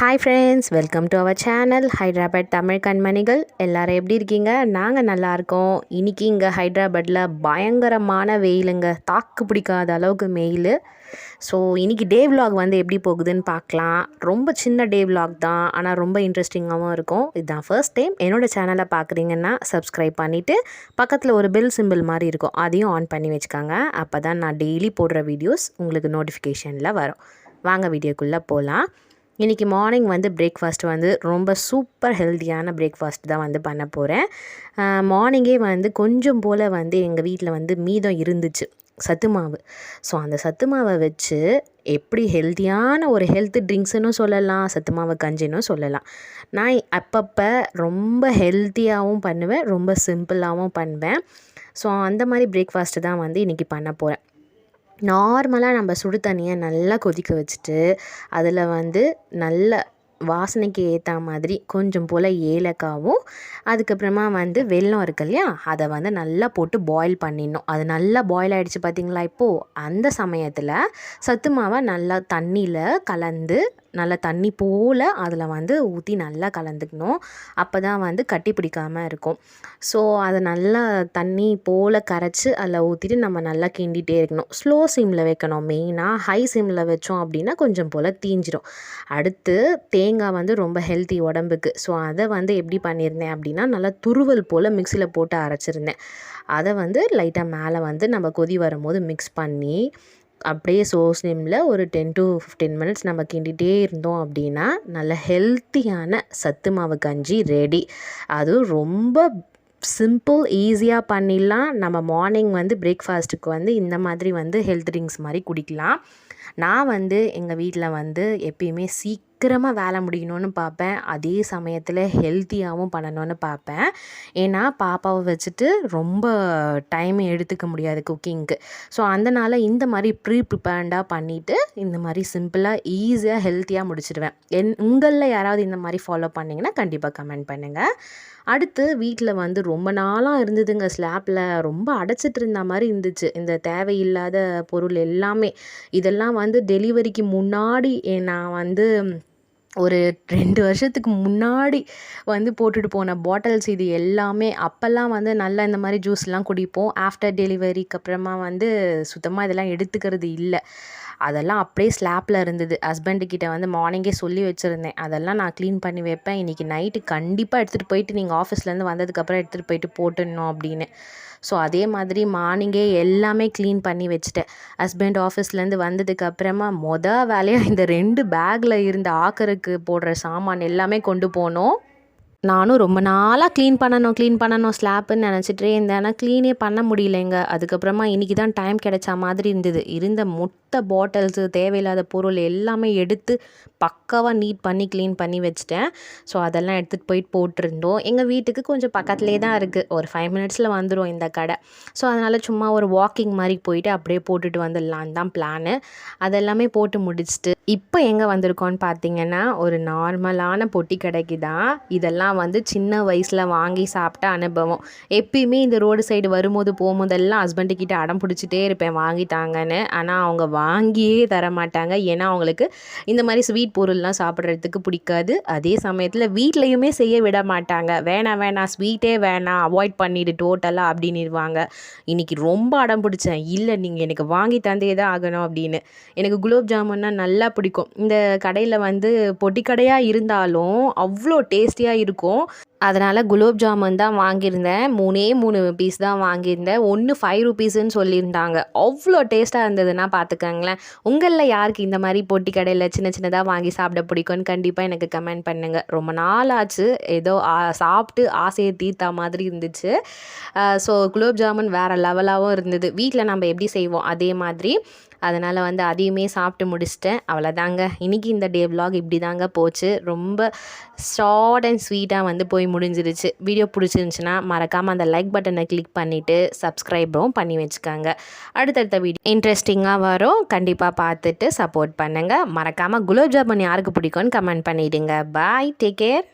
Hi friends welcome to our channel Hyderabad Tamil கண்மணிகள் எல்லாரும் எப்படி இருக்கீங்க? நாங்கள் நல்லா இருக்கோம். இன்றைக்கி இங்கே ஹைதராபாத்தில் பயங்கரமான வெயிலுங்க. தாக்கு பிடிக்காத அளவுக்கு மெயில் ஸோ இன்றைக்கி டே விலாக் வந்து எப்படி போகுதுன்னு பார்க்கலாம். ரொம்ப சின்ன டே விலாக் தான். ஆனால் ரொம்ப இன்ட்ரெஸ்டிங்காகவும் இருக்கும். இதுதான் ஃபர்ஸ்ட் டைம் என்னோடய சேனலை பார்க்குறீங்கன்னா சப்ஸ்கிரைப் பண்ணிவிட்டு பக்கத்தில் ஒரு பெல் சிம்பிள் மாதிரி இருக்கும். அதையும் ஆன் பண்ணி வச்சுக்காங்க. அப்போ தான் நான் டெய்லி போடுற வீடியோஸ் உங்களுக்கு நோட்டிஃபிகேஷனில் வரும். வாங்க வீடியோக்குள்ளே போகலாம் இன்றைக்கி மார்னிங் வந்து பிரேக்ஃபாஸ்ட் வந்து ரொம்ப சூப்பர் ஹெல்த்தியான பிரேக்ஃபாஸ்ட் தான் வந்து பண்ண போகிறேன் மார்னிங்கே வந்து கொஞ்சம் போல் வந்து எங்கள் வீட்டில் வந்து மீதம் இருந்துச்சு சத்து மாவு. ஸோ அந்த சத்து மாவை வச்சு எப்படி ஹெல்த்தியான ஒரு ஹெல்த் ட்ரிங்க்ஸ்னு சொல்லலாம் சத்து மாவு கஞ்சின்னு சொல்லலாம். நான் அப்பப்போ ரொம்ப ஹெல்த்தியாகவும் பண்ணுவேன் ரொம்ப சிம்பிளாகவும் பண்ணுவேன். ஸோ அந்த மாதிரி பிரேக்ஃபாஸ்ட்டு தான் வந்து இன்றைக்கி பண்ண போகிறேன் நார்மலாக நம்ம சுடு தண்ணியை நல்லா கொதிக்க வச்சுட்டு அதில் வந்து நல்ல வாசனைக்கு ஏற்ற மாதிரி கொஞ்சம் போல் ஏலக்காவும் அதுக்கப்புறமா வந்து வெல்லம் இருக்கு இல்லையா? அதை வந்து நல்லா போட்டு பாயில் பண்ணிடணும். அது நல்லா பாயில் ஆகிடுச்சு பார்த்தீங்களா இப்போது அந்த சமயத்தில் சத்து மாவை நல்லா தண்ணியில் கலந்து நல்லா தண்ணி போல் அதில் வந்து ஊற்றி நல்லா கலந்துக்கணும். அப்போ தான் வந்து கட்டி பிடிக்காமல் இருக்கும். ஸோ அதை நல்லா தண்ணி போல் கரைச்சி அதில் ஊற்றிட்டு நம்ம நல்லா கிண்டிகிட்டே இருக்கணும். ஸ்லோ சிம்மில் வைக்கணும். மெயினாக ஹை சிம்மில் வச்சோம் அப்படின்னா கொஞ்சம் போல் தீஞ்சிடும் அடுத்து தேங்காய் வந்து ரொம்ப ஹெல்த்தி உடம்புக்கு. ஸோ அதை வந்து எப்படி பண்ணியிருந்தேன் அப்படின்னா நல்லா துருவல் போல் மிக்சியில் போட்டு அரைச்சிருந்தேன். அதை வந்து லைட்டாக மேலே வந்து நம்ம கொதி வரும்போது மிக்ஸ் பண்ணி அப்படியே சோ ஸ்லிமில் ஒரு டென் டு ஃபிஃப்டீன் மினிட்ஸ் நம்ம கிண்டிகிட்டே இருந்தோம் அப்படின்னா நல்ல ஹெல்த்தியான சத்து மாவு கஞ்சி ரெடி அதுவும் ரொம்ப சிம்பிள் ஈஸியாக பண்ணிடலாம். நம்ம மார்னிங் வந்து பிரேக்ஃபாஸ்ட்டுக்கு வந்து இந்த மாதிரி வந்து ஹெல்த் ட்ரிங்க்ஸ் மாதிரி குடிக்கலாம். நான் வந்து எங்கள் வீட்டில் வந்து எப்பயுமே சீக்கிரமாக வேலை முடியணும்னு பார்ப்பேன். அதே சமயத்தில் ஹெல்த்தியாகவும் பண்ணணும்னு பார்ப்பேன். ஏன்னா பாப்பாவை வச்சுட்டு ரொம்ப டைம் எடுத்துக்க முடியாது குக்கிங்க்கு ஸோ அதனால் இந்த மாதிரி ப்ரீ ப்ரிப்பேர்டாக பண்ணிவிட்டு இந்த மாதிரி சிம்பிளாக ஈஸியாக ஹெல்த்தியாக முடிச்சிடுவேன். என் உங்களில் யாராவது இந்த மாதிரி ஃபாலோ பண்ணிங்கன்னா கண்டிப்பாக கமெண்ட் பண்ணுங்கள் அடுத்து வீட்டில் வந்து ரொம்ப நாளாக இருந்ததுங்க. ஸ்லாப்பில் ரொம்ப அடைச்சிட்டு இருந்த மாதிரி இருந்துச்சு. இந்த தேவையில்லாத பொருள் எல்லாமே. இதெல்லாம் வந்து டெலிவரிக்கு முன்னாடி நான் வந்து ஒரு ரெண்டு வருஷத்துக்கு முன்னாடி வந்து போட்டுட்டு போன பாட்டில்ஸ் இது எல்லாமே அப்போல்லாம் வந்து நல்லா இந்த மாதிரி ஜூஸ்லாம் குடிப்போம். ஆஃப்டர் டெலிவரிக்கு அப்புறமா வந்து சுத்தமாக இதெல்லாம் எடுத்துக்கிறது இல்லை. அதெல்லாம் அப்படியே ஸ்லாப்பில் இருந்தது. ஹஸ்பண்டுக்கிட்ட வந்து மார்னிங்கே சொல்லி வச்சுருந்தேன். அதெல்லாம் நான் க்ளீன் பண்ணி வைப்பேன். இன்றைக்கி நைட்டு கண்டிப்பாக எடுத்துகிட்டு போயிட்டு நீங்கள் ஆஃபீஸ்லேருந்து வந்ததுக்கப்புறம் எடுத்துகிட்டு போயிட்டு போட்டுடணும் அப்படின்னு. ஸோ அதே மாதிரி மார்னிங்கே எல்லாமே க்ளீன் பண்ணி வச்சுட்டேன். ஹஸ்பண்ட் ஆஃபீஸ்லேருந்து வந்ததுக்கப்புறமா மொதல் வேலையாக இந்த ரெண்டு பேக்கில் இருந்த ஆக்கருக்கு போடுற சாமான் எல்லாமே கொண்டு போனோம். நானும் ரொம்ப நாளாக க்ளீன் பண்ணணும் க்ளீன் பண்ணணும் ஸ்லாப்புன்னு நினச்சிட்டே இருந்தேன். ஆனால் க்ளீனே பண்ண முடியலைங்க. அதுக்கப்புறமா இன்றைக்கி தான் டைம் கிடைச்ச மாதிரி இருந்தது. இருந்த மொத்த பாட்டில்ஸு தேவையில்லாத பொருள் எல்லாமே எடுத்து பக்காவாக நீட் பண்ணி க்ளீன் பண்ணி வச்சுட்டேன். ஸோ அதெல்லாம் எடுத்துகிட்டு போயிட்டு போட்டிருந்தோம். எங்கள் வீட்டுக்கு கொஞ்சம் பக்கத்துலேயே தான் இருக்குது ஒரு ஃபைவ் மினிட்ஸில் வந்துடும் இந்த கடை. ஸோ அதனால் சும்மா ஒரு வாக்கிங் மாதிரி போயிட்டு அப்படியே போட்டுட்டு வந்துடலான் தான் பிளானு அதெல்லாமே போட்டு முடிச்சுட்டு இப்போ எங்கே வந்திருக்கோன்னு பார்த்தீங்கன்னா ஒரு நார்மலான பொட்டி கடைக்கு தான் இதெல்லாம் வந்து சின்ன வயசில் வாங்கி சாப்பிட்ட அனுபவம். எப்பயுமே இந்த ரோடு சைடு வரும்போது போகும்போதெல்லாம் ஹஸ்பண்டுக்கிட்ட அடம் பிடிச்சிட்டே இருப்பேன் வாங்கி தாங்கன்னு ஆனால் அவங்க வாங்கியே தர மாட்டாங்க ஏன்னா அவங்களுக்கு இந்த மாதிரி ஸ்வீட் பொருள்லாம் சாப்பிட்றதுக்கு பிடிக்காது. அதே சமயத்தில் வீட்லேயுமே செய்ய விட மாட்டாங்க. வேணாம் வேணாம் ஸ்வீட்டே வேணாம் அவாய்ட் பண்ணிடு டோட்டலாக அப்படின்னுவாங்க. இன்றைக்கி ரொம்ப அடம் பிடிச்சேன். இல்லை நீங்கள் எனக்கு வாங்கி தந்தே தான் ஆகணும் அப்படின்னு. எனக்கு குலோப் ஜாமுன்னா நல்லா பிடிக்கும். இந்த கடையில் வந்து பொட்டி கடையாக இருந்தாலும் அவ்வளோ டேஸ்டியாக இருக்கும். அதனால் குலோப் ஜாமுன் தான் வாங்கியிருந்தேன். மூணே மூணு பீஸ் தான் வாங்கியிருந்தேன். ஒன்று ஃபைவ் ருபீஸ்ன்னு சொல்லியிருந்தாங்க. அவ்வளோ டேஸ்ட்டாக இருந்ததுன்னா பார்த்துக்கங்களேன் உங்களில் யாருக்கு இந்த மாதிரி பொட்டி கடையில் சின்ன சின்னதாக வாங்கி சாப்பிட பிடிக்கும்னு கண்டிப்பாக எனக்கு கமெண்ட் பண்ணுங்கள் ரொம்ப நாள் ஆச்சு. ஏதோ சாப்பிட்டு ஆசையை தீர்த்தா மாதிரி இருந்துச்சு. ஸோ குலோப் ஜாமுன் வேறு லெவலாகவும் இருந்தது. வீட்டில் நம்ம எப்படி செய்வோம்? அதே மாதிரி. அதனால் வந்து அதையுமே சாப்பிட்டு முடிச்சிட்டேன். அவ்வளோதாங்க. இன்றைக்கி இந்த டே விலாக் இப்படி தாங்க போச்சு. ரொம்ப ஷார்ட் அண்ட் ஸ்வீட்டாக வந்து போய் முடிஞ்சிருச்சு. வீடியோ பிடிச்சிருந்துச்சுன்னா மறக்காமல் அந்த லைக் பட்டனை கிளிக் பண்ணிவிட்டு சப்ஸ்கிரைபும் பண்ணி வச்சுக்கோங்க. அடுத்தடுத்த வீடியோ இன்ட்ரெஸ்டிங்காக வரும். கண்டிப்பாக பார்த்துட்டு சப்போர்ட் பண்ணுங்கள் மறக்காமல் குலோப் ஜாமுன் யாருக்கு பிடிக்கும்னு கமெண்ட் பண்ணிவிடுங்க பாய் டேக் கேர்